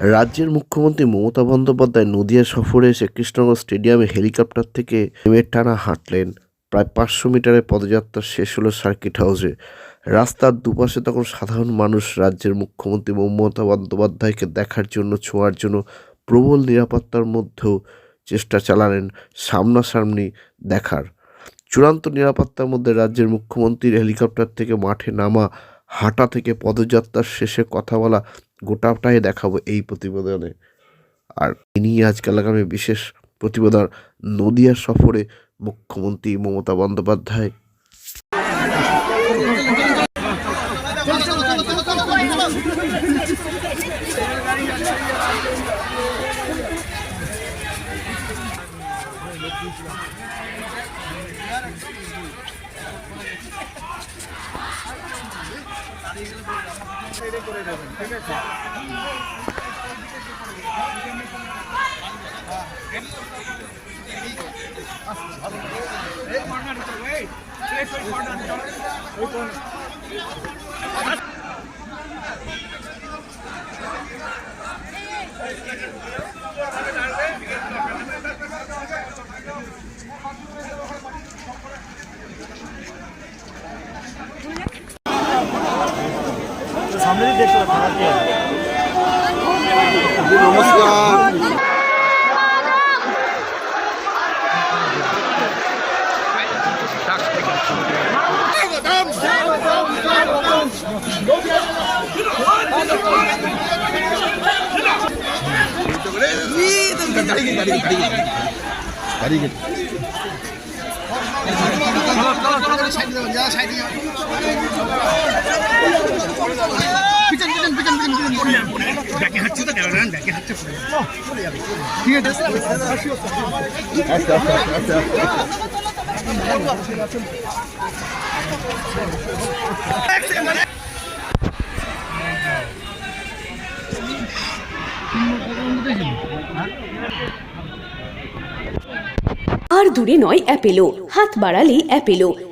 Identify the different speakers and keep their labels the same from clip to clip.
Speaker 1: রাজ্যের মুখ্যমন্ত্রী মমতা বন্দ্যোপাধ্যায় নদিয়া সফরে এসে কৃষ্ণনগর স্টেডিয়ামে হেলিকপ্টার থেকে নেমে টানা হাঁটলেন। প্রায় পাঁচশো মিটারের পদযাত্রা শেষ হলো সার্কিট হাউসে। রাস্তার দুপাশে তখন সাধারণ মানুষ রাজ্যের মুখ্যমন্ত্রী মমতা বন্দ্যোপাধ্যায়কে দেখার জন্য, ছোঁয়ার জন্য প্রবল নিরাপত্তার মধ্যেও চেষ্টা চালালেন সামনাসামনি দেখার। চূড়ান্ত নিরাপত্তার মধ্যে রাজ্যের মুখ্যমন্ত্রীর হেলিকপ্টার থেকে মাঠে নামা, হাঁটা থেকে পদযাত্রার শেষে কথা বলা গোটাটাই দেখাবো এই প্রতিবেদনে। আর তিনি আজকাল আগামী বিশেষ প্রতিবেদন নদিয়া সফরে মুখ্যমন্ত্রী মমতা বন্দ্যোপাধ্যায়।
Speaker 2: সামনে দিয়ে দেখতে পাচ্ছি
Speaker 3: নমস্কার ঠিক আছে
Speaker 4: আর দূরে নয় অ্যাপেলো। হাত বাড়ালেই Apollo.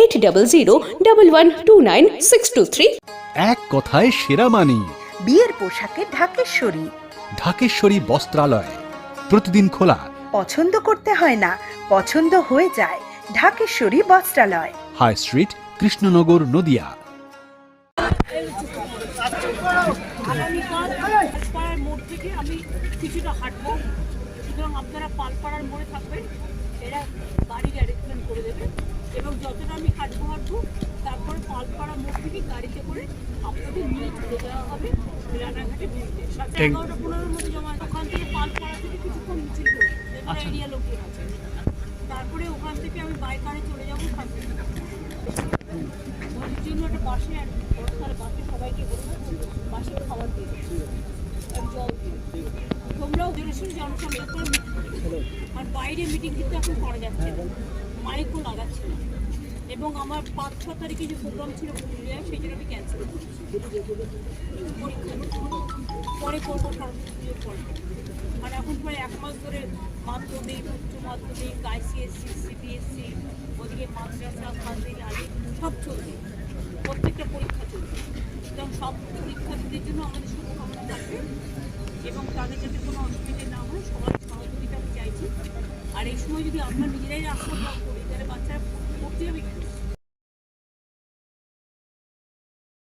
Speaker 4: Eight double zero double one two nine six two three
Speaker 5: এক কথায় সেরা মানি।
Speaker 6: বিয়ের পোশাকে ঢাকেশ্বরী।
Speaker 5: ঢাকেশ্বরী বস্ত্রালয়। প্রতিদিন খোলা।
Speaker 6: পছন্দ করতে হয় না পছন্দ হয়ে যায় ঢাকেশ্বরী বস্ত্রালয়।
Speaker 5: High street Krishnanagar Nadia.
Speaker 7: আগামীকাল মোড় থেকে আমি কিছুটা হাঁটবো? সুতরাং আপনারা পালপাড়ার মোড়ে থাকবেন এরা গাড়ির অ্যারেঞ্জমেন্ট করে দেবে। এবং যতটা আমি হাঁটবো হাঁটবো তারপরে পালপাড়া মোড় থেকে গাড়িতে করে আপনাদের নিয়ে চলে যাওয়া হবে রানাঘাটে এগারোটা পনেরোর মধ্যে জমা ওখান থেকে পালপাড়া থেকে কিছুক্ষণ মিছিল করব এরিয়া লোকের আছে। তারপরে ওখান থেকে আমি বাইকারে চলে যাব ওর জন্য একটা বাসে আর বাসে সবাইকে বলব বাসে খাবার দিয়ে। জল দিয়ে। তোমরাও জেনে শুনে জনসংযোগ করে meeting করবে। আর বাইরে মিটিং কিন্তু এখন করা যাচ্ছে না। মাইকও লাগাচ্ছে না। এবং আমার পাঁচ ছ তারিখে যে প্রোগ্রাম ছিল পুরুলিয়ায় সেই জন্য আমি ক্যান্সেল করেছি। পরীক্ষা পরে করব সরস্বতী পরে মানে এখন প্রায় এক মাস ধরে মাধ্যমিক উচ্চ মাধ্যমিক আইসিএসসি সিবিএসসি ওদিকে মাদ্রাসা খাদিল আলী সব চলছে। প্রত্যেকটা পরীক্ষা চলছে। সুতরাং সব পরীক্ষার্থীদের জন্য আমাদের শুভকামনা থাকবে। এবং তাদের যাতে কোনো অসুবিধে না হয় সবার যদি আমরা নিজেরাই রাস্তা করি তাহলে বাচ্চারা পড়তে যাবে?